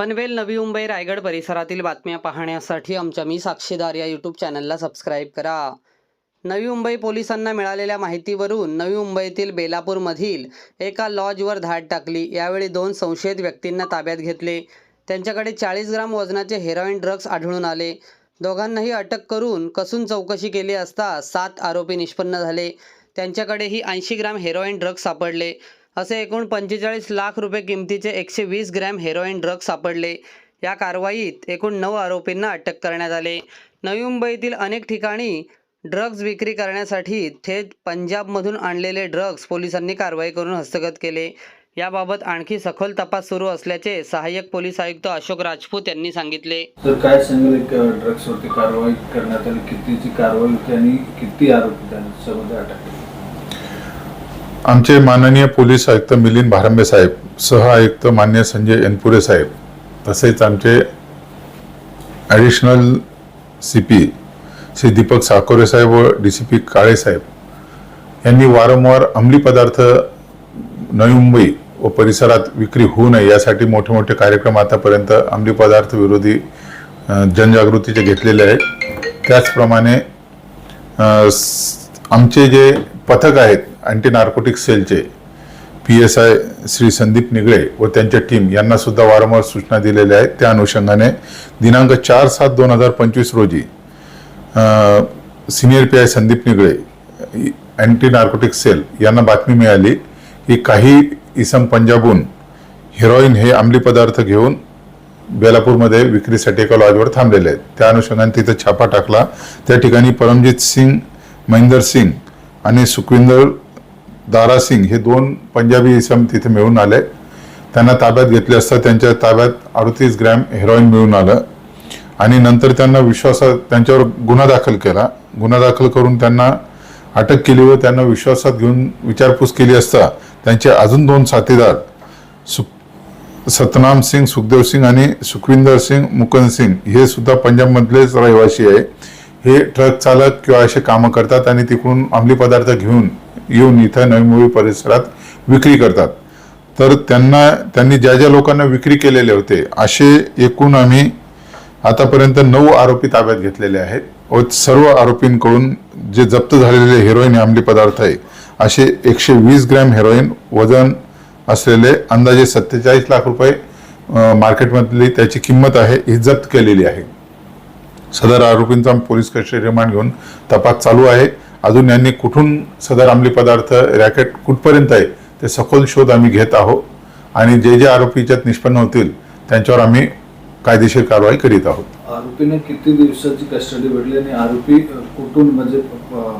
पनवेल नवी मुंबई रायगड परिसरातील बातम्या पाहण्यासाठी आमच्या मी साक्षीदार या यूट्यूब चॅनलला सबस्क्राईब करा. नवी मुंबई पोलिसांना मिळालेल्या माहितीवरून नवी मुंबईतील बेलापूरमधील एका लॉजवर धाड टाकली. यावेळी दोन संशयित व्यक्तींना ताब्यात घेतले. त्यांच्याकडे चाळीस ग्राम वजनाचे हेरोईन ड्रग्ज आढळून आले. दोघांनाही अटक करून कसून चौकशी केली असता सात आरोपी निष्पन्न झाले. त्यांच्याकडेही ऐंशी ग्राम हेरोईन ड्रग्ज सापडले. असे एकूण पंचेचाळीस लाख रुपये किमतीचे एकशे वीस ग्रॅम हेरोईन ड्रग्ज सापडले. या कारवाईत एकूण नऊ आरोपींना अटक करण्यात आले. नवी मुंबईतील अनेक ठिकाणी ड्रग्ज विक्री करण्यासाठी थेट पंजाबमधून आणलेले ड्रग्ज पोलिसांनी कारवाई करून हस्तगत केले. याबाबत आणखी सखोल तपास सुरू असल्याचे सहाय्यक पोलीस आयुक्त अशोक राजपूत यांनी सांगितले. तर काय सांगेल ड्रग्सवरती कारवाई करण्यात आली? कितीची कारवाई होती आणि किती आरोपी त्यांच्यामध्ये अटक आमचे माननीय पोलीस आयुक्त मिलिंद भारंबे साहेब सह आयुक्त मान्य संजय एनपुरे साहेब तसेच आमचे additional C P Shri Deepak Sakore साहेब व डी सी पी काळे साहेब यांनी वारंवार अंमली पदार्थ नवी मुंबई व परिसरात विक्री होऊ नये यासाठी मोठे मोठे कार्यक्रम आतापर्यंत अंमली पदार्थ विरोधी जनजागृतीचे घेतलेले आहेत. त्याचप्रमाणे आमचे जे पथक आहेत अँटी नार्कोटिक सेलचे P S I Shri Sandeep Nigale व त्यांच्या टीम यांना सुद्धा वारंवार सूचना दिलेल्या आहेत. त्या अनुषंगाने दिनांक चार सात दोन हजार पंचवीस रोजी senior P I Sandeep Nigale anti narcotic cell यांना बातमी मिळाली की काही इसम पंजाबहून हिरोईन हे अंमली पदार्थ घेऊन बेलापूरमध्ये विक्रीसाठी एका लॉजवर थांबलेले आहेत. त्या अनुषंगाने तिथं छापा टाकला. त्या ठिकाणी परमजित सिंग महेंदर सिंग आणि सुखविंदर दारासिंग हे दोन पंजाबी इसम तिथे मिळून आले. त्यांना ताब्यात घेतले असता त्यांच्या ताब्यात अडतीस ग्रॅम हेरोईन मिळून आलं. आणि नंतर त्यांना विश्वासात त्यांच्यावर गुन्हा दाखल केला. गुन्हा दाखल करून त्यांना अटक केली व त्यांना विश्वासात घेऊन विचारपूस केली असता त्यांचे अजून दोन साथीदार सुख सतनाम सिंग सुखदेव सिंग आणि सुखविंदर सिंग मुकन सिंग हे सुद्धा पंजाबमधलेच रहिवासी आहे. हे ट्रक चालक किंवा असे कामं करतात आणि तिकडून अंमली पदार्थ घेऊन येऊन इथं नवी मुंबई परिसरात विक्री करतात. तर त्यांना त्यांनी ज्या ज्या लोकांना विक्री केलेले होते असे एकूण आम्ही आतापर्यंत नऊ आरोपी ताब्यात घेतलेले आहेत. व सर्व आरोपींकडून जे जप्त झालेले हेरोईन हे अंमली पदार्थ आहे असे एकशे वीस ग्रॅम हेरोईन वजन असलेले अंदाजे सत्तेचाळीस लाख रुपये मार्केटमधली त्याची किंमत आहे ही जप्त केलेली आहे. सदर आरोपींचा पोलीस कस्टडी रिमांड घेऊन तपास चालू आहे. अजून यांनी कुठून सदर अंमली पदार्थ रॅकेट कुठपर्यंत आहे ते सखोल शोध आम्ही घेत आहोत. आणि जे जे आरोपी याच्यात निष्पन्न होतील त्यांच्यावर आम्ही कायदेशीर कारवाई करीत आहोत. आरोपीने किती दिवसाची कस्टडी भेटली आणि आरोपी कुठून म्हणजे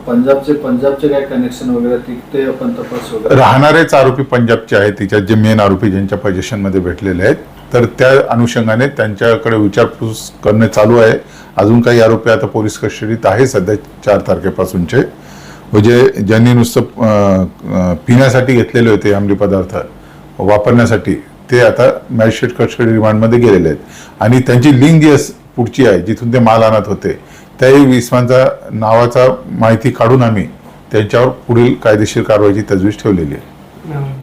पंजाबचे पंजाबचे काय कनेक्शन वगैरे ती- आपण तपास राहणारेच आरोपी पंजाबचे आहेत. तिच्यात जे मेन आरोपी ज्यांच्या पोझिशनमध्ये भेटलेले आहेत तर त्या अनुषंगाने त्यांच्याकडे विचारपूस करणे चालू आहे. अजून काही आरोपी आता पोलीस कस्टडीत आहे सध्या चार तारखेपासूनचे. म्हणजे ज्यांनी नुसतं पिण्यासाठी घेतलेले होते अंमली पदार्थ वापरण्यासाठी ते आता मॅजिस्ट्रेट कस्टडी रिमांडमध्ये गेलेले आहेत. आणि त्यांची लिंक जी पुढची आहे जिथून ते माल आणत होते. त्याही विस्मांचा नावाचा माहिती काढून आम्ही त्यांच्यावर पुढील कायदेशीर कारवाईची तजवीज ठेवलेली आहे.